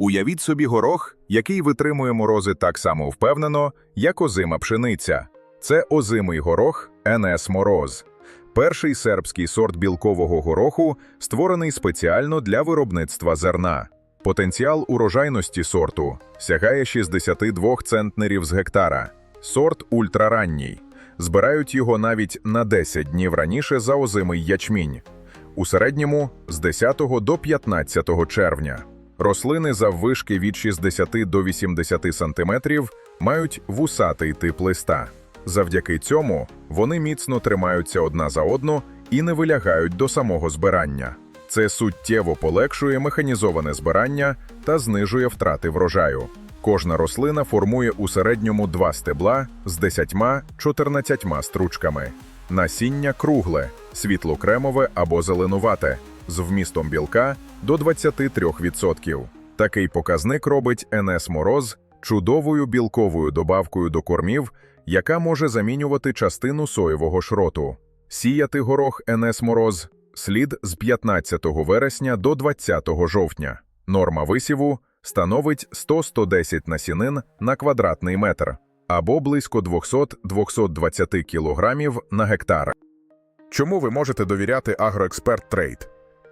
Уявіть собі горох, який витримує морози так само впевнено, як озима пшениця. Це озимий горох НС Мороз. Перший сербський сорт білкового гороху, створений спеціально для виробництва зерна. Потенціал урожайності сорту сягає 62 центнерів з гектара. Сорт ультраранній. Збирають його навіть на 10 днів раніше за озимий ячмінь. У середньому з 10 до 15 червня. Рослини заввишки від 60 до 80 сантиметрів мають вусатий тип листа. Завдяки цьому вони міцно тримаються одна за одну і не вилягають до самого збирання. Це суттєво полегшує механізоване збирання та знижує втрати врожаю. Кожна рослина формує у середньому два стебла з 10-14 стручками. Насіння кругле, світло-кремове або зеленувате, з вмістом білка до 23%. Такий показник робить НС Мороз чудовою білковою добавкою до кормів, яка може замінювати частину соєвого шроту. Сіяти горох НС Мороз слід з 15 вересня до 20 жовтня. Норма висіву становить 100-110 насінин на квадратний метр або близько 200-220 кілограмів на гектар. Чому ви можете довіряти Агроексперт Трейд?